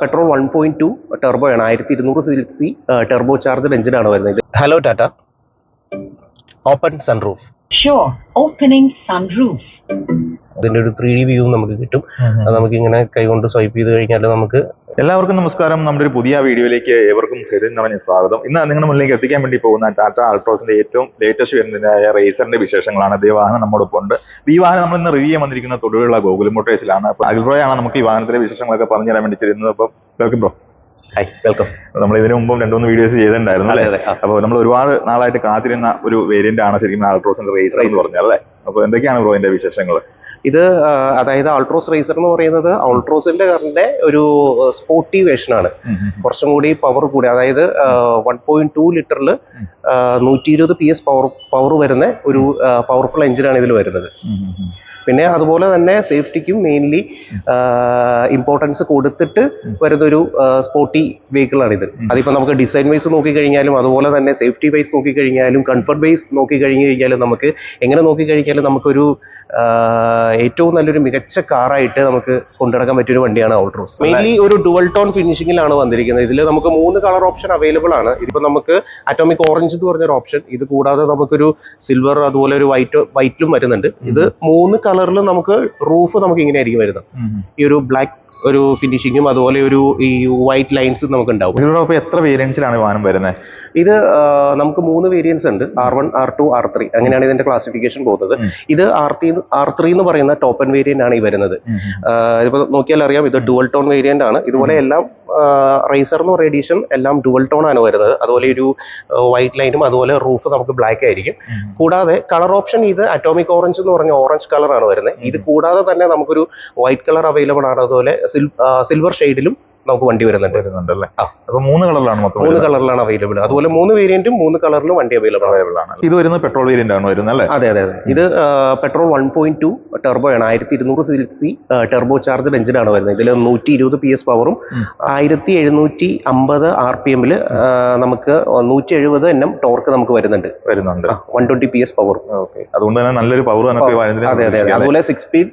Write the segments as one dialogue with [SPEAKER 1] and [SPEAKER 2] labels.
[SPEAKER 1] Petrol one point two turbo ആണ്. ആയിരത്തി ഇരുന്നൂറ് സി സി ടെർബോ ചാർജഡ് എഞ്ചിനാണ് വരുന്നത്. Hello Tata open sunroof
[SPEAKER 2] show opening sunroof.
[SPEAKER 1] ഇതിന്റെ ഒരു ത്രീ ഡി വ്യൂ നമുക്ക് കിട്ടും. അത് നമുക്ക് ഇങ്ങനെ കൈകൊണ്ട് സ്വൈപ്പ് ചെയ്ത് കഴിഞ്ഞാൽ നമുക്ക്
[SPEAKER 3] എല്ലാവർക്കും നമസ്കാരം. നമ്മുടെ ഒരു പുതിയ വീഡിയോയിലേക്ക് ഏവർക്കും ഹൃദയം നിറഞ്ഞ സ്വാഗതം. ഇന്ന് നിങ്ങളുടെ മുന്നിലേക്ക് എത്തിക്കാൻ വേണ്ടി പോകുന്ന ടാറ്റ ആൾട്രോസിന്റെ ഏറ്റവും ലേറ്റസ്റ്റ് വേരിയന്റായ റേസറിന്റെ വിശേഷങ്ങളാണ്. ഈ വാഹനം നമ്മോടൊപ്പം ഉണ്ട് ഈ വാഹനം നമ്മൾ ഇന്ന് റിവ്യൂ ചെയ്യാൻ വന്നിരിക്കുന്ന തൊടുവിലുള്ള ഗോകുലം മോട്ടേഴ്സിലാണ് അപ്പൊ അഖിൽ ബ്രോയാണ് നമുക്ക് ഈ വാഹനത്തിലെ വിശേഷങ്ങളൊക്കെ പറഞ്ഞു തരാൻ വേണ്ടി ചേരുന്നത് അപ്പം വെൽക്കം ബ്രോ.
[SPEAKER 1] ഹൈ വെൽക്കം
[SPEAKER 3] നമ്മൾ ഇതിനു മുമ്പും രണ്ടു മൂന്ന് വീഡിയോസ് ചെയ്തിട്ടുണ്ടായിരുന്നു അല്ലേ? അപ്പോൾ നമ്മൾ ഒരുപാട് നാളായിട്ട് കാത്തിരുന്ന ഒരു വേരിയന്റ് ആണ് ശരിക്കും ആൾട്രോസിന്റെ റേസർ എന്ന് പറഞ്ഞാൽ അല്ലേ? അപ്പൊ എന്തൊക്കെയാണ് ബ്രോ ഇതിന്റെ വിശേഷങ്ങൾ
[SPEAKER 1] ഇത് അതായത് ആൾട്രോസ് റേസർ എന്ന് പറയുന്നത് ആൾട്രോസിന്റെ കാറിന്റെ ഒരു സ്പോർട്ടി ആണ്. കുറച്ചും കൂടി പവർ കൂടി. അതായത് വൺ പോയിന്റ് ടു ലിറ്ററിൽ നൂറ്റി ഇരുപത് പി എസ് പവർ പവർ വരുന്ന ഒരു പവർഫുൾ എഞ്ചിനാണ് ഇതിൽ വരുന്നത്. പിന്നെ അതുപോലെ തന്നെ സേഫ്റ്റിക്കും മെയിൻലി ഇമ്പോർട്ടൻസ് കൊടുത്തിട്ട് വരുന്നൊരു സ്പോർട്ടി വെഹിക്കിളാണ് ഇത്. അതിപ്പോൾ നമുക്ക് ഡിസൈൻ വൈസ് നോക്കിക്കഴിഞ്ഞാലും അതുപോലെ തന്നെ സേഫ്റ്റി വൈസ് നോക്കിക്കഴിഞ്ഞാലും കംഫർട്ട് വൈസ് നോക്കിക്കഴിഞ്ഞു കഴിഞ്ഞാലും നമുക്ക് എങ്ങനെ നോക്കിക്കഴിഞ്ഞാലും നമുക്കൊരു ഏറ്റവും നല്ലൊരു മികച്ച കാറായിട്ട് നമുക്ക് കൊണ്ടുനടക്കാൻ പറ്റിയൊരു വണ്ടിയാണ് ഓൾട്രോസ് മെയിൻലി ഒരു ഡുവൽ ടോൺ ഫിനിഷിംഗിലാണ് വന്നിരിക്കുന്നത്. ഇതിൽ നമുക്ക് മൂന്ന് കളർ ഓപ്ഷൻ അവൈലബിൾ ആണ്. ഇതിപ്പോൾ നമുക്ക് അറ്റോമിക് ഓറഞ്ച് എന്ന് പറഞ്ഞൊരു ഓപ്ഷൻ ഇത് കൂടാതെ നമുക്കൊരു സിൽവർ അതുപോലെ ഒരു വൈറ്റ് വൈറ്റും വരുന്നുണ്ട്. ഇത് മൂന്ന് കളറിലും നമുക്ക് റൂഫ് നമുക്ക് ഇങ്ങനെ ആയിരിക്കും വരുന്നത് ഈ ഒരു ബ്ലാക്ക് ഒരു ഫിനിഷിങ്ങും അതുപോലെ ഒരു ഈ വൈറ്റ് ലൈൻസും നമുക്ക് ഉണ്ടാവും
[SPEAKER 3] ഇതിനോടൊപ്പം എത്ര വേരിയൻസിലാണ് വാഹനം വരുന്നത്
[SPEAKER 1] ഇത് നമുക്ക് മൂന്ന് വേരിയൻസ് ഉണ്ട്. R one R two R three. അങ്ങനെയാണ് ഇതിന്റെ ക്ലാസിഫിക്കേഷൻ പോകുന്നത്. ഇത് ആർ ത്രീ ആർ ത്രീ എന്ന് പറയുന്ന ടോപ്പ് ആൻഡ് വേരിയന്റ് ആണ് ഈ വരുന്നത്. ഇപ്പോൾ നോക്കിയാൽ അറിയാം ഇത് ഡുവൽ ടോൺ വേരിയന്റ് ആണ്. ഇതുപോലെ എല്ലാം റേസർ എന്ന് പറയുന്ന എഡീഷൻ എല്ലാം ഡുവൽ ടോൺ ആണ് വരുന്നത്. അതുപോലെ ഒരു വൈറ്റ് ലൈനും അതുപോലെ റൂഫ് നമുക്ക് ബ്ലാക്ക് ആയിരിക്കും. കൂടാതെ കളർ ഓപ്ഷൻ ഇത് അറ്റോമിക് ഓറഞ്ച് എന്ന് പറഞ്ഞ ഓറഞ്ച് കളറാണ് വരുന്നത്. ഇത് കൂടാതെ തന്നെ നമുക്കൊരു വൈറ്റ് കളർ അവൈലബിൾ ആണ്. അതുപോലെ സിൽവർ ഷെയ്ഡിലും നമുക്ക് വണ്ടി വരുന്നുണ്ട്.
[SPEAKER 3] വരുന്നുണ്ട് അല്ലേ
[SPEAKER 1] അപ്പോൾ
[SPEAKER 3] അപ്പൊ മൂന്ന് കളറിലാണ് മൊത്തം
[SPEAKER 1] മൂന്ന് കളറിലാണ് അവൈലബിൾ അതുപോലെ മൂന്ന് വേരിയന്റും മൂന്ന് കളറിലും വണ്ടി അവൈലബിൾ
[SPEAKER 3] അവൈലബിൾ ആണ് ഇത് വരുന്നത് പെട്രോൾ വേരിയന്റ് ആണ് വരുന്നത് അല്ലേ?
[SPEAKER 1] അതെ അതെ അതെ. ഇത് petrol one point two turbo ആണ്. ആയിരത്തി ഇരുന്നൂറ് സി സി ടെർബോ ചാർജ് എഞ്ചിനാണ് വരുന്നത്. ഇതിൽ നൂറ്റി ഇരുപത് പി എസ് പവറും. ആയിരത്തി എഴുന്നൂറ്റി അമ്പത് ആർ പി എമ്മിൽ നമുക്ക് നൂറ്റി എഴുപത് എൻ എം ടോർക്ക് നമുക്ക് വരുന്നുണ്ട്.
[SPEAKER 3] വരുന്നുണ്ട്.
[SPEAKER 1] വൺ ട്വന്റി പി എസ് പവറും
[SPEAKER 3] അതുകൊണ്ട് തന്നെ നല്ലൊരു പവർ
[SPEAKER 1] അതെ അതെ അതെ. അതുപോലെ six speed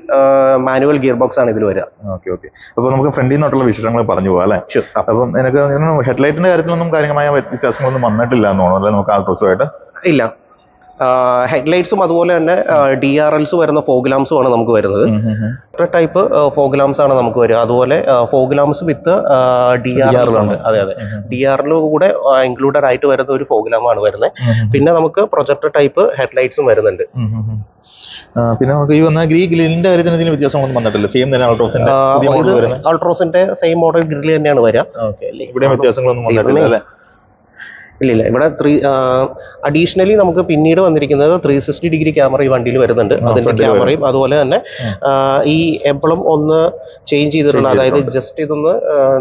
[SPEAKER 1] manual gear box ആണ് ഇതിൽ വരിക.
[SPEAKER 3] Okay okay. അപ്പൊ നമുക്ക് ഫ്രണ്ടിൽ നിന്നോട്ടുള്ള വിശേഷങ്ങൾ പറഞ്ഞു പോകാം അല്ലെ. അപ്പം എനിക്ക് ഹെഡ്ലൈറ്റിന്റെ കാര്യത്തിലൊന്നും കാര്യമായ വ്യത്യാസങ്ങളൊന്നും വന്നിട്ടില്ല എന്ന് തോന്നുന്നു അല്ലെ? നമുക്ക് ആൾട്രോസുമായിട്ട്
[SPEAKER 1] ഇല്ല. ഹെഡ്ലൈറ്റ്സും അതുപോലെ തന്നെ ഡി ആർ എൽസ് വരുന്ന ഫോഗ്ലാംസും ആണ് നമുക്ക് വരുന്നത്. ടൈപ്പ് ഫോഗ്ലാംസ് ആണ് നമുക്ക് വരിക. അതുപോലെ fog lamps with D R
[SPEAKER 3] L
[SPEAKER 1] ഉണ്ട്
[SPEAKER 3] ആണ്.
[SPEAKER 1] അതെ അതെ. ഡി ആറിലും കൂടെ ഇൻക്ലൂഡഡ് ആയിട്ട് വരുന്ന ഒരു ഫോഗ്ലാമാണ് വരുന്നത്. പിന്നെ നമുക്ക് പ്രൊജക്ടർ ടൈപ്പ് ഹെഡ്ലൈറ്റ്സും വരുന്നുണ്ട്.
[SPEAKER 3] പിന്നെ നമുക്ക് ഈ വന്ന ഗ്രീ ഗ്രില്ലിന്റെ കാര്യത്തിൽ എന്തെങ്കിലും ഒന്നും വന്നിട്ടില്ല. സെയിം തന്നെ വരുന്നത്.
[SPEAKER 1] അൾട്രോസിന്റെ സെയിം മോഡൽ ഗ്രില്ല് തന്നെയാണ് വരിക.
[SPEAKER 3] ഇവിടെ വ്യത്യാസങ്ങളൊന്നും വന്നിട്ടില്ല അല്ലേ?
[SPEAKER 1] ഇല്ല ഇല്ല ഇവിടെ ത്രീ അഡീഷണലി നമുക്ക് പിന്നീട് വന്നിരിക്കുന്നത് ത്രീ സിക്സ്റ്റി ഡിഗ്രി ക്യാമറ ഈ വണ്ടിയിൽ വരുന്നുണ്ട്. അതിന്റെ ക്യാമറയും അതുപോലെ തന്നെ ഈ എപ്പോഴും ഒന്ന് ചേഞ്ച് ചെയ്തിട്ടുണ്ട് അതായത്. ജസ്റ്റ് ഇതൊന്ന്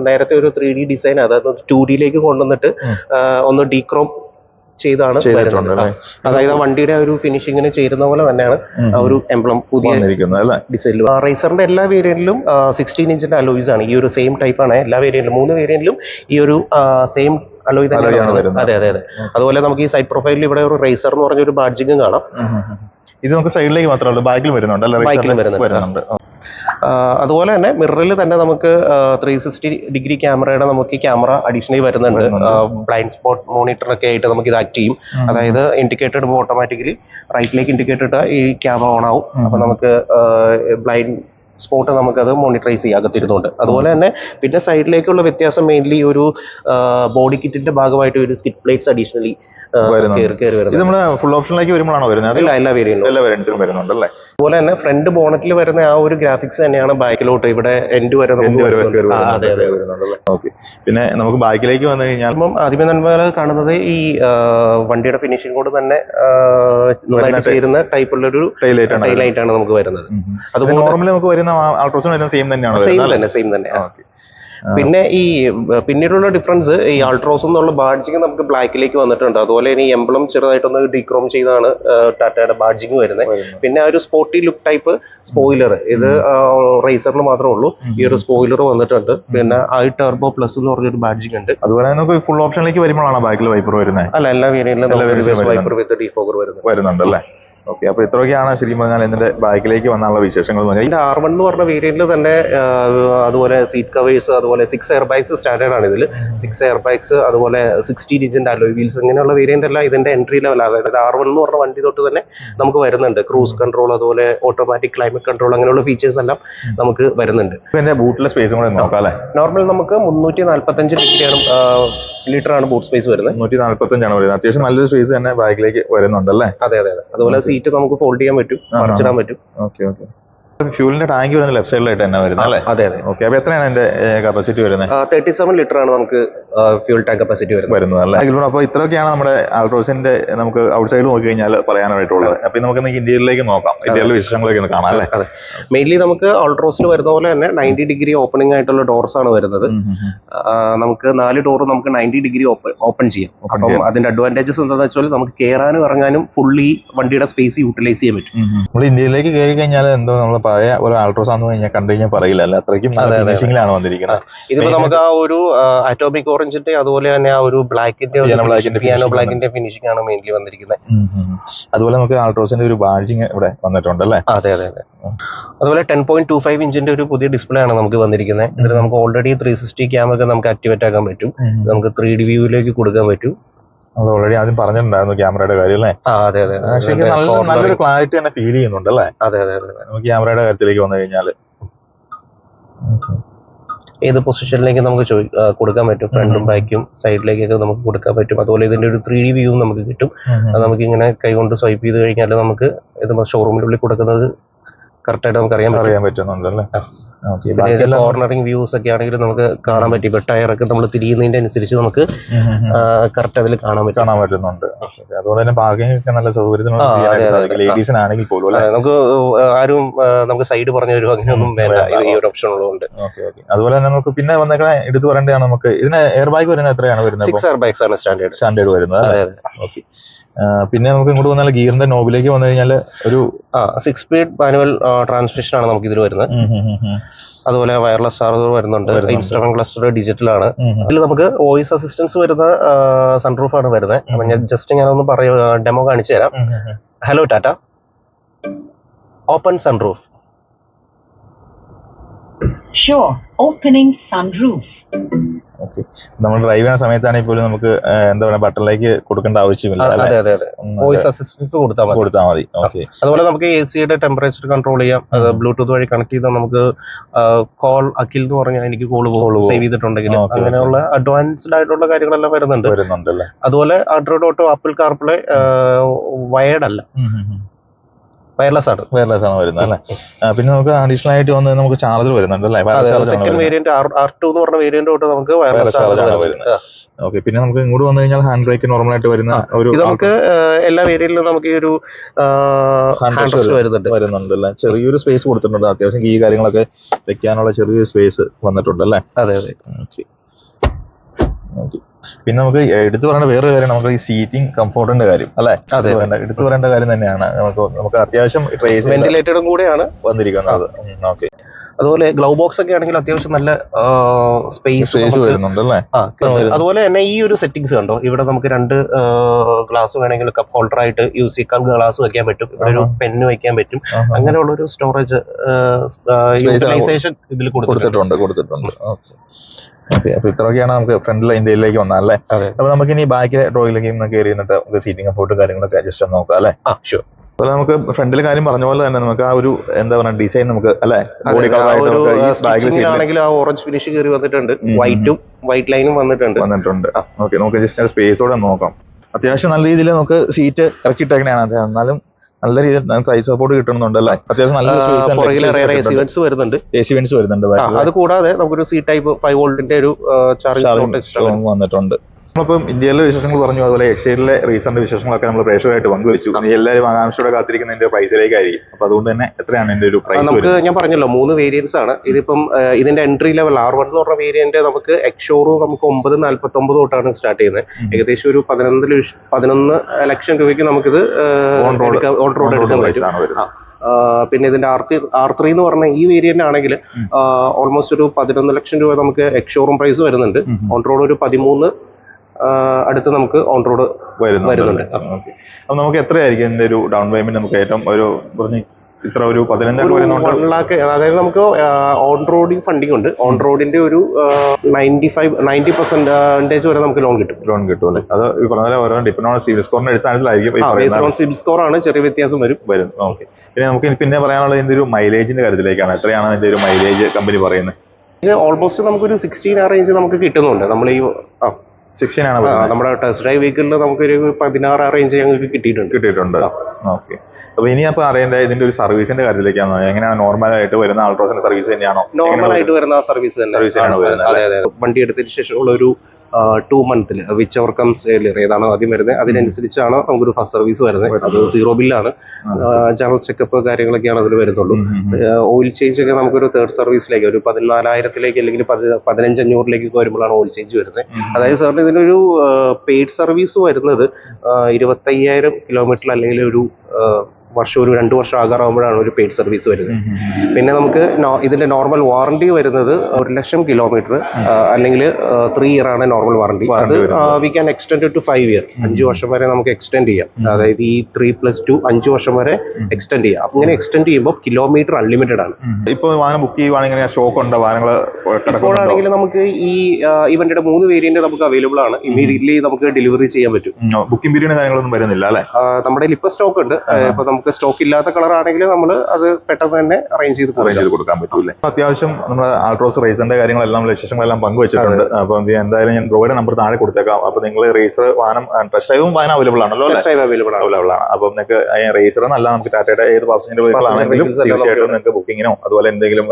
[SPEAKER 1] നേരത്തെ ഒരു ത്രീ ഡി ഡിസൈൻ അതായത് ടു ഡിയിലേക്ക് കൊണ്ടുവന്നിട്ട് ഒന്ന് ഡീക്രോം ചെയ്താണ് വരുന്നത്. അതായത് ആ വണ്ടിയുടെ ആ ഒരു ഫിനിഷിങ്ങിന് ചേരുന്ന പോലെ തന്നെയാണ് ആ ഒരു എംബ്ലം പുതിയ ഡിസൈനിൽ റേസറിന്റെ എല്ലാ വേരിയന്റിലും സിക്സ്റ്റീൻ ഇഞ്ചിന്റെ അലോയിസ് ആണ്. ഈ ഒരു സെയിം ടൈപ്പ് ആണ്. എല്ലാ വേരിയന്റിലും മൂന്ന് വേരിയന്റിലും ഈ ഒരു സെയിം അലോയ്
[SPEAKER 3] ആണ്
[SPEAKER 1] തന്നെയാണ് അതെ അതെ അതെ. അതുപോലെ നമുക്ക് ഈ സൈഡ് പ്രൊഫൈലിൽ ഇവിടെ ഒരു റൈസർ എന്ന് പറഞ്ഞ ഒരു ബാഡ്ജിങ്ങും കാണാം
[SPEAKER 3] ഇത് നമുക്ക് സൈഡിലേക്ക് മാത്രമല്ല ബാക്കിൽ വരുന്നുണ്ട് ബാക്കിൽ
[SPEAKER 1] വരുന്നുണ്ട്. അതുപോലെ തന്നെ മിററിൽ തന്നെ നമുക്ക് ത്രീ സിക്സ്റ്റി ഡിഗ്രി ക്യാമറയുടെ നമുക്ക് ക്യാമറ അഡീഷണലി വരുന്നുണ്ട്. ബ്ലൈൻഡ് സ്പോട്ട് മോണിറ്റർ ഒക്കെ ആയിട്ട് നമുക്ക് ഇത് ആക്ട് ചെയ്യും. അതായത് ഇൻഡിക്കേറ്റർ ഇടുമ്പോൾ ഓട്ടോമാറ്റിക്കലി റൈറ്റിലേക്ക് ഇൻഡിക്കേറ്റർ ഇട്ടാൽ ഈ ക്യാമറ ഓൺ ആവും.
[SPEAKER 3] അപ്പോൾ
[SPEAKER 1] അപ്പൊ നമുക്ക് ബ്ലൈൻഡ് സ്പോട്ട് നമുക്കത് മോണിറ്ററൈസ് ചെയ്യാൻ അകത്തിരുന്നുണ്ട്. അതുപോലെ തന്നെ പിന്നെ സൈഡിലേക്കുള്ള വ്യത്യാസം മെയിൻലി ഒരു ബോഡി കിറ്റിന്റെ ഭാഗമായിട്ട് ഒരു സ്കിറ്റ് പ്ലേറ്റ്സ് അഡീഷണലി
[SPEAKER 3] ഇത് നമ്മുടെ ഫുൾ ഓപ്ഷനിലേക്ക് വരുമ്പോഴാണോ വരുന്നത്?
[SPEAKER 1] ഇല്ല എല്ലാ വേരിയന്റും
[SPEAKER 3] എല്ലാ വേരിയൻസിലും വരുന്നുണ്ട് അല്ലേ?
[SPEAKER 1] അതുപോലെ തന്നെ ഫ്രണ്ട് ബോണറ്റിൽ വരുന്ന ആ ഒരു ഗ്രാഫിക്സ് തന്നെയാണ് ബാക്കിലോട്ട് ഇവിടെ എൻഡ് വരെ
[SPEAKER 3] ഓക്കെ പിന്നെ നമുക്ക് ബാക്കിലേക്ക് വന്നു കഴിഞ്ഞാൽ
[SPEAKER 1] അപ്പം ആദ്യമേ നമ്മൾ കാണുന്നത് ഈ വണ്ടിയുടെ ഫിനിഷിംഗ് കൂടെ തന്നെ ചേരുന്ന ടൈപ്പ്
[SPEAKER 3] ഉള്ള
[SPEAKER 1] ചേരുന്ന ടൈപ്പുള്ള ഒരു
[SPEAKER 3] ടൈലൈറ്റ് ആണ്
[SPEAKER 1] നമുക്ക് വരുന്നത്. അത്
[SPEAKER 3] നോർമലി നമുക്ക് വരുന്ന വരുന്ന സെയിം തന്നെയാണ്
[SPEAKER 1] സെയിം തന്നെ സെയിം തന്നെ.
[SPEAKER 3] ഓക്കെ
[SPEAKER 1] പിന്നെ ഈ ആ, പിന്നീടുള്ള ഡിഫറൻസ് ഈ ആൾട്രോസ് എന്നുള്ള ബാഡ്ജിങ് നമുക്ക് ബ്ലാക്കിലേക്ക് വന്നിട്ടുണ്ട്. അതുപോലെ ഇനി എംബ്ലം ചെറുതായിട്ടൊന്ന് ഡീക്രോം ചെയ്താണ് ടാറ്റയുടെ ബാഡ്ജിങ് വരുന്നത്. പിന്നെ ആ ഒരു സ്പോർട്ടി ലുക്ക് ടൈപ്പ് സ്പോയിലർ ഇത് റേസറിന് മാത്രമേ ഉള്ളൂ. ഈ ഒരു സ്പോയിലർ വന്നിട്ടുണ്ട്. പിന്നെ ഐ ടെർബോ പ്ലസ് എന്ന് പറഞ്ഞൊരു ബാഡ്ജിങ് ഉണ്ട്.
[SPEAKER 3] അതുപോലെ നമുക്ക് ഫുൾ ഓപ്ഷനിലേക്ക് വരുമ്പോഴാണ് ബാക്കിൽ വൈപ്പർ വരുന്നത്
[SPEAKER 1] അല്ല എല്ലാ വേരിയന്റിലും വൈപ്പർ വിത്ത് ഡിഫോഗർ വരുന്നത്.
[SPEAKER 3] വരുന്നുണ്ട് അല്ലേ? ഓക്കെ അപ്പൊ ഇത്രയൊക്കെയാണ് ശരിക്കും പറഞ്ഞാൽ എന്റെ ബാക്കിലേക്ക് വന്നുള്ള വിശേഷങ്ങൾ എന്ന് പറഞ്ഞാൽ
[SPEAKER 1] ആർ വൺ എന്ന് പറഞ്ഞ വേരിയന്റിൽ തന്നെ അതുപോലെ സീറ്റ് കവേഴ്സ് അതുപോലെ സിക്സ് എയർ ബാഗ്സ് സ്റ്റാൻഡേർഡ് ആണ് ഇതിൽ സിക്സ് എയർ ബാഗ്സ് അതുപോലെ സിക്സ്റ്റീൻ ഇഞ്ചിന്റെ അലോയ് വീൽസ് ഇങ്ങനെയുള്ള വേരിയന്റ് എല്ലാം ഇതിന്റെ എൻട്രി ലെവൽ അതായത് ആർ വൺ എന്ന് പറഞ്ഞ വണ്ടി തൊട്ട് തന്നെ നമുക്ക് വരുന്നുണ്ട്. ക്രൂസ് കൺട്രോൾ അതുപോലെ ഓട്ടോമാറ്റിക് ക്ലൈമറ്റ് കൺട്രോൾ അങ്ങനെയുള്ള ഫീച്ചേഴ്സ് എല്ലാം നമുക്ക് വരുന്നുണ്ട്.
[SPEAKER 3] ബൂട്ടിലെ സ്പേസും കൂടെ നോക്കാം അല്ലേ?
[SPEAKER 1] നോർമൽ നമുക്ക് മുന്നൂറ്റി നാല്പത്തഞ്ച് ലിറ്ററാണ് ലിറ്റർ ആണ് ബൂട്ട് സ്പേസ് വരുന്നത്.
[SPEAKER 3] നൂറ്റി നാല്പത്തഞ്ചാണ് വരുന്നത്. അത്യാവശ്യം നല്ലൊരു സ്പേസ് തന്നെ ബാഗിലേക്ക് വരുന്നുണ്ട് അല്ലേ
[SPEAKER 1] അതെ അതെ അതെ. അതുപോലെ സീറ്റ് നമുക്ക് ഫോൾഡ് ചെയ്യാൻ പറ്റും
[SPEAKER 3] ആ.
[SPEAKER 1] പറ്റും.
[SPEAKER 3] ഓക്കെ ഓക്കെ ഫ്യൂലിന്റെ ടാങ്ക് വരുന്നത് ലെഫ്റ്റ് സൈഡിലായിട്ട് തന്നെ വരുന്നത് അല്ലേ?
[SPEAKER 1] അതെ അതെ.
[SPEAKER 3] ഓക്കെ അപ്പൊ എത്രയാണ് അതിന്റെ കപ്പാസിറ്റി വരുന്നത്?
[SPEAKER 1] തേർട്ടി സെവൻ ലിറ്റർ ആണ് നമുക്ക് ഫ്യൂൽ ടാങ്ക് കപ്പാസിറ്റി വരുന്നത്.
[SPEAKER 3] വരുന്നത് അല്ലേ? അപ്പോൾ ഇത്രയൊക്കെയാണ് നമ്മുടെ ആൾട്രോസിന്റെ നമുക്ക് ഔട്ട് സൈഡ് നോക്കി കഴിഞ്ഞാൽ പറയാനായിട്ടുള്ളത്. അപ്പൊ നമുക്ക് ഇന്ത്യയിലേക്ക് നോക്കാം. ഇന്ത്യയിലെ വിശേഷങ്ങളൊക്കെ ഒന്ന് കാണാം അല്ലേ?
[SPEAKER 1] മെയിൻലി നമുക്ക് ഓൾട്രോസിൽ വരുന്ന പോലെ തന്നെ നയന്റി ഡിഗ്രി ഓപ്പണിംഗ് ആയിട്ടുള്ള ഡോർസ് ആണ് വരുന്നത്. നമുക്ക് നാല് ഡോർ നമുക്ക് നയന്റി ഡിഗ്രി ഓപ്പൺ ചെയ്യാം. അപ്പം അതിന്റെ അഡ്വാന്റേജസ് എന്താണെന്ന് വെച്ചാൽ നമുക്ക് കയറാനും ഇറങ്ങാനും ഫുള്ളി വണ്ടിയുടെ സ്പേസ് യൂട്ടിലൈസ് ചെയ്യാൻ പറ്റും.
[SPEAKER 3] നമ്മൾ ഇന്ത്യയിലേക്ക് കയറി കഴിഞ്ഞാൽ എന്തോ നമ്മൾ പഴയ ഒരു ആൾട്രോസ് ആണെന്ന് കഴിഞ്ഞാൽ കണ്ടു കഴിഞ്ഞാൽ പറയില്ല. അല്ലേ അത്രയ്ക്കും നല്ല. ഫിനിഷിംഗിലാണ് വന്നിരിക്കുന്നത്.
[SPEAKER 1] ഇതിപ്പോ നമുക്ക് ആ ഒരു അറ്റോമിക് ഓറഞ്ചിന്റെ അതുപോലെ തന്നെ ആ ഒരു ബ്ലാക്കിന്റെ പിയാനോ ബ്ലാക്കിന്റെ ഫിനിഷിംഗ് ആണ് മെയിൻലി വന്നിരിക്കുന്നത്.
[SPEAKER 3] അതുപോലെ നമുക്ക് ആൾട്രോസിന്റെ ഒരു ബാഡ്ജിങ് ഇവിടെ വന്നിട്ടുണ്ട് അല്ലേ?
[SPEAKER 1] അതെ അതെ അതെ. അതുപോലെ ടെൻ പോയിന്റ് ടു ഫൈവ് ഇഞ്ചിന്റെ ഒരു പുതിയ ഡിസ്പ്ലേ ആണ് നമുക്ക് വന്നിരിക്കുന്നത്. ഇതിൽ നമുക്ക് ഓൾറെഡി ത്രീ സിക്സ്റ്റി ക്യാമറ ഒക്കെ നമുക്ക് ആക്ടിവേറ്റ് ആക്കാൻ പറ്റും. നമുക്ക് ത്രീ ഡി വ്യൂവിലേക്ക് കൊടുക്കാൻ പറ്റും.
[SPEAKER 3] അത് ഓൾറെഡി ആദ്യം പറഞ്ഞിട്ടുണ്ടായിരുന്നു ക്യാമറയുടെ കാര്യം അല്ലേ?
[SPEAKER 1] അതെ അതെ
[SPEAKER 3] നല്ല നല്ലൊരു ക്ലാരിറ്റി തന്നെ ഫീൽ ചെയ്യുന്നുണ്ട് അല്ലേ?
[SPEAKER 1] അതെ അതെ അതെ
[SPEAKER 3] ക്യാമറയുടെ കാര്യത്തിലേക്ക് വന്നു കഴിഞ്ഞാൽ
[SPEAKER 1] ഏത് പൊസിഷനിലേക്ക് നമുക്ക് കൊടുക്കാൻ പറ്റും. ഫ്രണ്ടും. ബാക്കും സൈഡിലേക്കൊക്കെ നമുക്ക് കൊടുക്കാൻ പറ്റും. അതുപോലെ ഇതിന്റെ ഒരു ത്രീ ഡി വ്യൂവും നമുക്ക് കിട്ടും. അത് നമുക്ക് ഇങ്ങനെ കൈകൊണ്ട് സ്വൈപ്പ് ചെയ്ത് കഴിഞ്ഞാൽ നമുക്ക് ഇത് ഷോറൂമിനുള്ളിൽ കൊടുക്കുന്നത് കറക്റ്റ് ആയിട്ട് നമുക്ക് അറിയാൻ
[SPEAKER 3] അറിയാൻ പറ്റുന്നുണ്ട്
[SPEAKER 1] കോർണറിംഗ് വ്യൂസ് ഒക്കെ ആണെങ്കിലും നമുക്ക് കാണാൻ പറ്റും. ഇപ്പൊ ഒക്കെ നമ്മൾ തിരിയുന്നതിന്റെ അനുസരിച്ച് നമുക്ക്. കറക്റ്റ് അതിൽ കാണാൻ പറ്റും.
[SPEAKER 3] കാണാൻ പറ്റുന്നുണ്ട്. അതുപോലെ തന്നെ പാർക്കിംഗ് നല്ല. ലേഡീസിനാണെങ്കിൽ പോലും
[SPEAKER 1] നമുക്ക് ആരും നമുക്ക് സൈഡ് പറഞ്ഞു തരുമോ അങ്ങനെയൊന്നും വേണ്ട. ഈ ഒരു ഓപ്ഷൻ ഉള്ളതുകൊണ്ട്.
[SPEAKER 3] അതുപോലെ തന്നെ നമുക്ക് പിന്നെ വന്നേക്കണ എടുത്തു പറയേണ്ടതാണ് നമുക്ക്. ഇതിന് എയർ ബാഗ് വരുന്നത് എത്രയാണ് വരുന്നത്
[SPEAKER 1] സിക്സ് എയർ ബാഗ്സ് ആണ് സ്റ്റാൻഡേർഡ്
[SPEAKER 3] സ്റ്റാൻഡേർഡ് വരുന്നത് ഓക്കെ പിന്നെ നമുക്ക് ഇങ്ങോട്ട് വന്നാൽ ഗിയറിന്റെ നോബിലേക്ക് വന്നു കഴിഞ്ഞാൽ ഒരു
[SPEAKER 1] സിക്സ് സ്പീഡ് മാനുവൽ ട്രാൻസ്മിഷൻ ആണ് നമുക്ക് ഇതിൽ വരുന്നത്. അതുപോലെ വയർലെസ് ചാർജർ വരുന്നുണ്ട്.
[SPEAKER 3] ഇൻസ്ട്രമെന്റ്
[SPEAKER 1] ഇൻസ്റ്റാഗ്രാം ക്ലസ്റ്റർ ഡിജിറ്റൽ ആണ്. ഇതിൽ നമുക്ക് വോയിസ് അസിസ്റ്റൻസ് വരുന്ന സൺറൂഫ് ആണ് വരുന്നത് അപ്പൊ ഞാൻ ജസ്റ്റ് ഞാനൊന്ന് പറയുക ഡെമോ കാണിച്ചു തരാം. Hello Tata open sunroof
[SPEAKER 2] show opening sunroof.
[SPEAKER 3] Okay. നമ്മൾ ഡ്രൈവ് ചെയ്യുന്ന സമയത്താണെങ്കിൽ പോലും നമുക്ക് എന്താ പറയുക ബട്ടണിലേക്ക് കൊടുക്കേണ്ട ആവശ്യമില്ല
[SPEAKER 1] അതെ അതെ അതെ. വോയിസ് അസിസ്റ്റൻസ് കൊടുത്താൽ മതി.
[SPEAKER 3] കൊടുത്താൽ മതി. ഓക്കെ.
[SPEAKER 1] അതുപോലെ നമുക്ക് എ സിയുടെ ടെമ്പറേച്ചർ കൺട്രോൾ ചെയ്യാം. അത്. ബ്ലൂടൂത്ത് വഴി കണക്ട് ചെയ്താൽ നമുക്ക് കോൾ അഖിൽ എന്ന് പറഞ്ഞാൽ എനിക്ക് കോൾ
[SPEAKER 3] പോകുള്ളൂ
[SPEAKER 1] സേവ് ചെയ്തിട്ടുണ്ടെങ്കിൽ. അങ്ങനെയുള്ള അഡ്വാൻസ്ഡ് ആയിട്ടുള്ള കാര്യങ്ങളെല്ലാം വരുന്നുണ്ട്.
[SPEAKER 3] വരുന്നുണ്ടല്ലേ
[SPEAKER 1] അതുപോലെ Android auto Apple CarPlay wired അല്ല. വയർലെസ് ആണ്
[SPEAKER 3] വയർലെസ് ആണ് വരുന്നത് അല്ലേ? പിന്നെ നമുക്ക് അഡീഷണൽ ആയിട്ട് വന്ന് നമുക്ക് ചാർജർ വരുന്നുണ്ട് അല്ലേ?
[SPEAKER 1] സെക്കൻഡ് വേരിയന്റ് ആർ ടു എന്ന് പറഞ്ഞ വേരിയന്റ് തൊട്ട് നമുക്ക് വയർലെസ് ചാർജർ
[SPEAKER 3] വരുന്നത്. ഓക്കെ പിന്നെ നമുക്ക് ഇങ്ങോട്ട് വന്നു കഴിഞ്ഞാൽ ഹാൻഡ് ബ്രേക്ക് നോർമൽ ആയിട്ട് വരുന്ന ഒരു
[SPEAKER 1] ഇത് നമുക്ക് എല്ലാ വേരിയന്റിലും നമുക്ക് ഈ ഒരു ഹാൻഡ് വരുന്നുണ്ട്.
[SPEAKER 3] വരുന്നുണ്ട് അല്ലേ? ചെറിയൊരു സ്പേസ് കൊടുത്തിട്ടുണ്ട്. അത്യാവശ്യം ഈ കാര്യങ്ങളൊക്കെ വെക്കാനുള്ള ചെറിയൊരു സ്പേസ് വന്നിട്ടുണ്ട് അല്ലേ?
[SPEAKER 1] അതെ അതെ.
[SPEAKER 3] ഓക്കെ ഓക്കെ പിന്നെ നമുക്ക് എടുത്തു പറയേണ്ട വേറൊരു കാര്യം നമുക്ക് ഈ സീറ്റിംഗ് കംഫോർട്ടിന്റെ കാര്യം അല്ലെ?
[SPEAKER 1] അതെ
[SPEAKER 3] എടുത്തു പറയേണ്ട കാര്യം തന്നെയാണ്. നമുക്ക് നമുക്ക് അത്യാവശ്യം
[SPEAKER 1] വെന്റിലേറ്റഡും കൂടെയാണ്.
[SPEAKER 3] വന്നിരിക്കുന്നത്. ഓക്കെ
[SPEAKER 1] അതുപോലെ ഗ്ലൗ ബോക്സ് ഒക്കെ ആണെങ്കിൽ അത്യാവശ്യം നല്ല സ്പേസ്
[SPEAKER 3] സ്പേസ് വരുന്നുണ്ട് അല്ലേ?
[SPEAKER 1] അതുപോലെ തന്നെ ഈ ഒരു സെറ്റിംഗ്സ് കണ്ടോ? ഇവിടെ നമുക്ക് രണ്ട് ഗ്ലാസ് വേണമെങ്കിൽ കപ്പ് ഹോൾഡർ ആയിട്ട് യൂസ് ചെയ്യാൻ ഗ്ലാസ് വെക്കാൻ പറ്റും. ഇവിടെ ഒരു
[SPEAKER 3] പെൻ
[SPEAKER 1] പെന്ന് വെക്കാൻ പറ്റും. അങ്ങനെയുള്ള ഒരു സ്റ്റോറേജ് യൂട്ടിലൈസേഷൻ ഇതിൽ കൊടുത്തിട്ടുണ്ട്.
[SPEAKER 3] കൊടുത്തിട്ടുണ്ട് ഓക്കെ അപ്പൊ ഇത്രയൊക്കെയാണ് നമുക്ക് ഫ്രണ്ടിലെ ഇന്ത്യയിലേക്ക് വന്നാൽ
[SPEAKER 1] അല്ലേ?
[SPEAKER 3] അപ്പൊ നമുക്ക് ഇനി ബാക്കിലെ ഡ്രോയിലേക്ക് ഇന്ന് കയറി നിന്നിട്ട് നമുക്ക് സീറ്റിംഗ് അപ്പോട്ട് കാര്യങ്ങളൊക്കെ അഡ്ജസ്റ്റ് ഒന്ന് നോക്കാം അല്ലേ?
[SPEAKER 1] ആ ഷുവർ
[SPEAKER 3] അതുപോലെ നമുക്ക് ഫ്രണ്ടിൽ കാര്യം പറഞ്ഞ പോലെ തന്നെ നമുക്ക് ആ ഒരു എന്താ പറയുക ഡിസൈൻ നമുക്ക് അല്ലെ? ബോഡി കളറായിട്ട്
[SPEAKER 1] ആ ഓറഞ്ച് ഫിനിഷ് കയറി വന്നിട്ടുണ്ട്. വൈറ്റും വൈറ്റ് ലൈനും വന്നിട്ടുണ്ട്.
[SPEAKER 3] വന്നിട്ടുണ്ട്. ഓക്കെ നമുക്ക് ജസ്റ്റ് സ്പേസോടെ നോക്കാം. അത്യാവശ്യം നല്ല രീതിയിൽ നമുക്ക് സീറ്റ് ഇറക്കിയിട്ടേക്കണെയാണ് എന്നാലും നല്ല രീതിയിൽ തൈ സപ്പോർട്ട് കിട്ടുന്നുണ്ട് അല്ലേ അത്യാവശ്യം നല്ല
[SPEAKER 1] വരുന്നുണ്ട്.
[SPEAKER 3] എ സി വെൻസ് വരുന്നുണ്ട്
[SPEAKER 1] അത് കൂടാതെ നമുക്കൊരു സി ടൈപ്പ് ഫൈവ് വോൾട്ടിന്റെ ഒരു ചാർജ്
[SPEAKER 3] വന്നിട്ടുണ്ട്. നമ്മളിപ്പം ഇന്ത്യയിലെ വിശേഷങ്ങൾ പറഞ്ഞു അതുപോലെ ഏഷ്യയിലെ റീസെന്റ് വിശേഷങ്ങളൊക്കെ നമ്മൾ പ്രേക്ഷകരായിട്ട് പങ്കുവച്ചു. ഇനി എല്ലാവരും ആകാംക്ഷയോടെ കാത്തിരിക്കുന്നതിന്റെ പ്രൈസിലേക്കായിരിക്കും അപ്പൊ അതുകൊണ്ട് തന്നെ എത്രയാണ് എന്റെ ഒരു പ്രൈസ്
[SPEAKER 1] നമുക്ക് ഞാൻ പറഞ്ഞല്ലോ മൂന്ന് വേരിയൻസ് ആണ്. ഇതിപ്പം ഇതിന്റെ എൻട്രി ലെവൽ ആർ വൺ എന്ന് പറഞ്ഞ വേരിയന്റ് നമുക്ക് എക്സോറു നമുക്ക് ഒമ്പത് നാല്പത്തി ഒമ്പത് തൊട്ടാണ് സ്റ്റാർട്ട് ചെയ്യുന്നത്. ഏകദേശം ഒരു പതിനൊന്ന് ലക്ഷ- പതിനൊന്ന് ലക്ഷം രൂപയ്ക്ക് നമുക്കിത്
[SPEAKER 3] ഇത്.
[SPEAKER 1] ഓൺ റോഡ് എടുക്കാൻ പറ്റും. പിന്നെ ഇതിന്റെ ആർ ത്രീ ആർ ത്രീ എന്ന് പറഞ്ഞ ഈ വേരിയന്റ് ആണെങ്കിൽ ഓൾമോസ്റ്റ് ഒരു പതിനൊന്ന് ലക്ഷം രൂപ നമുക്ക് എക്സോറും പ്രൈസ് വരുന്നുണ്ട്. ഓൺ റോഡ് ഒരു പതിമൂന്ന് അടുത്ത് നമുക്ക് ഓൺ റോഡ്
[SPEAKER 3] വരുന്നുണ്ട്. അപ്പൊ നമുക്ക് എത്രയായിരിക്കും ഇതിന്റെ ഒരു ഡൗൺ പേയ്മെന്റ് നമുക്ക് ഏറ്റവും ഒരു പറഞ്ഞു ഇത്ര ഒരു പതിനഞ്ചൊക്കെ
[SPEAKER 1] ഒരു
[SPEAKER 3] വരുന്നുണ്ട്?
[SPEAKER 1] വൺ ലാക്ക് അതായത് നമുക്ക് ഓൺ റോഡിങ് ഫണ്ടിങ് ഉണ്ട്. ഓൺ റോഡിന്റെ ഒരു നയന്റി ഫൈവ് നയന്റി പെർസെന്റേജ് വരെ നമുക്ക് ലോൺ കിട്ടും.
[SPEAKER 3] ലോൺ കിട്ടുമല്ലേ അത് ഈ പറഞ്ഞ പോലെ ഓരോ ഡിപ്പെൻഡ് ഓൺ സിവിൽ സ്കോറിന്റെ അടിസ്ഥാനത്തിലായിരിക്കും
[SPEAKER 1] സിബിൽ സ്കോർ ആണ് ചെറിയ വ്യത്യാസം വരും.
[SPEAKER 3] വരും. ഓക്കെ പിന്നെ നമുക്ക് പിന്നെ പറയാനുള്ളത് ഇതിന്റെ ഒരു മൈലേജിന്റെ കാര്യത്തിലേക്കാണ്. എത്രയാണ് ഇതിന്റെ ഒരു മൈലേജ് കമ്പനി പറയുന്നത്?
[SPEAKER 1] ഓൾമോസ്റ്റ് നമുക്കൊരു സിക്സ്റ്റീൻ ആ റേഞ്ച് നമുക്ക് കിട്ടുന്നുണ്ട്. നമ്മൾ ഈ ആ,
[SPEAKER 3] സിക്സ്റ്റീൻ ആണ്
[SPEAKER 1] നമ്മുടെ ടെസ്റ്റ് ഡ്രൈവ് വെഹിക്കിളിൽ നമുക്കൊരു പതിനാറ് ആ റേഞ്ച് ഞങ്ങൾക്ക് കിട്ടിയിട്ടുണ്ട്.
[SPEAKER 3] കിട്ടിയിട്ടുണ്ട്. ഓക്കെ അപ്പൊ ഇനി അപ്പൊ അറിയേണ്ട ഇതിന്റെ ഒരു സർവീസിന്റെ കാര്യത്തിലേക്കാണ്. എങ്ങനെയാണ് നോർമൽ ആയിട്ട് വരുന്ന ആൾട്രോസിന്റെ സർവീസ് തന്നെയാണോ?
[SPEAKER 1] നോർമൽ ആയിട്ട് വരുന്ന സർവീസ് തന്നെ.
[SPEAKER 3] സർവീസ്
[SPEAKER 1] ആണ്.
[SPEAKER 3] വരുന്നത്.
[SPEAKER 1] വണ്ടി എടുത്തതിന് ശേഷമുള്ള ഒരു ടു മന്ത്തിൽ വിച്ച് അവർ കംസ് ഏർലിയർ ഏതാണോ ആദ്യം വരുന്നത് അതിനനുസരിച്ചാണ് നമുക്കൊരു ഫസ്റ്റ് സർവീസ് വരുന്നത്. അത് സീറോ ബില്ലാണ് ജനറൽ ചെക്കപ്പ് കാര്യങ്ങളൊക്കെയാണ് അതിൽ വരുന്നുള്ളൂ. ഓയിൽ ചേഞ്ച് ഒക്കെ നമുക്കൊരു തേർഡ് സർവീസിലേക്ക് ഒരു പതിനാലായിരത്തിലേക്ക് അല്ലെങ്കിൽ പതി- പതിനഞ്ചഞ്ഞൂറിലേക്ക് വരുമ്പോഴാണ് ഓയിൽ ചേഞ്ച് വരുന്നത് അതായത് സാറിന് ഇതിനൊരു പെയ്ഡ് സർവീസ് വരുന്നത് ഇരുപത്തയ്യായിരം കിലോമീറ്റർ അല്ലെങ്കിൽ ഒരു വർഷം ഒരു രണ്ട് വർഷം ആകാറാകുമ്പോഴാണ് ഒരു പെയ്ഡ് സർവീസ് വരുന്നത്. പിന്നെ നമുക്ക് ഇതിന്റെ നോർമൽ വാറണ്ടി വരുന്നത് ഒരു ലക്ഷം കിലോമീറ്റർ അല്ലെങ്കിൽ ത്രീ ഇയർ ആണ് നോർമൽ വാറണ്ടി അത് we can extend to five year അഞ്ച് വർഷം വരെ നമുക്ക് എക്സ്റ്റെൻഡ് ചെയ്യാം. അതായത് ഈ ത്രീ പ്ലസ് ടു അഞ്ച് വർഷം വരെ എക്സ്റ്റെൻഡ് ചെയ്യാം. അങ്ങനെ എക്സ്റ്റെൻഡ് ചെയ്യുമ്പോൾ കിലോമീറ്റർ അൺലിമിറ്റഡ് ആണ്.
[SPEAKER 3] ഇപ്പോൾ വാഹനം ബുക്ക് ചെയ്യുവാണെങ്കിൽ സ്റ്റോക്ക് ഉണ്ടോ? വാഹനങ്ങൾ
[SPEAKER 1] ഇപ്പോഴാണെങ്കിൽ നമുക്ക് ഈ ഇവന്റിയുടെ മൂന്ന് വേരിയന്റ് നമുക്ക് അവൈലബിൾ ആണ്. ഇമ്മീഡിയറ്റ്ലി നമുക്ക് ഡെലിവറി ചെയ്യാൻ പറ്റും.
[SPEAKER 3] ബുക്കിംഗ് പീരീഡ് കാര്യങ്ങളൊന്നും വരുന്നില്ല അല്ലെ?
[SPEAKER 1] നമ്മുടെ ലിപ്പ ഇപ്പൊ സ്റ്റോക്ക് ഉണ്ട് ഇപ്പൊ നമുക്ക് സ്റ്റോക്ക് ഇല്ലാത്ത കളർ ആണെങ്കിൽ നമ്മൾ അത് പെട്ടെന്ന് തന്നെ അറേഞ്ച് ചെയ്ത്
[SPEAKER 3] അറേഞ്ച് ചെയ്ത് കൊടുക്കാൻ പറ്റൂലേ അത്യാവശ്യം നമ്മുടെ ആൾട്രോസ് റേസറിന്റെ കാര്യങ്ങളെല്ലാം വിശേഷങ്ങളെല്ലാം പങ്കുവച്ചിട്ടുണ്ട്. അപ്പൊ എന്തായാലും ഞാൻ ബ്രോയുടെ നമ്പർ താഴെ കൊടുത്തേക്കാം. അപ്പൊ നിങ്ങൾ റേസർ വാഹനം ടെസ്റ്റ് ഡ്രൈവും വാഹനം അവൈലബിൾ ആണല്ലോ അല്ലെ?
[SPEAKER 1] ഡ്രൈവ് അവൈലബിൾ
[SPEAKER 3] അവൈലബിൾ ആണ്. അപ്പം നിങ്ങൾക്ക് റേസർ എന്നല്ല നമുക്ക് ടാറ്റയുടെ ഏത് പാസഞ്ചർ വെഹിക്കിൾ ആണെങ്കിലും തീർച്ചയായിട്ടും നിങ്ങൾക്ക് ബുക്കിങ്ങിനോ അതുപോലെ എന്തെങ്കിലും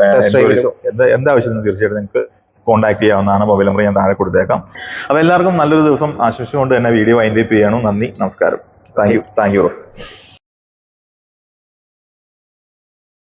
[SPEAKER 3] എന്താവശ്യത്തിനും തീർച്ചയായിട്ടും നിങ്ങൾക്ക് കോൺടാക്ട് ചെയ്യാവുന്നതാണ്. മൊബൈൽ നമ്പർ ഞാൻ താഴെ കൊടുത്തേക്കാം. അപ്പോൾ എല്ലാവർക്കും നല്ലൊരു ദിവസം ആശംസിച്ചുകൊണ്ട് തന്നെ വീഡിയോ വൈൻഡ് അപ്പ് ചെയ്യണം. നന്ദി നമസ്കാരം. Thank you thank you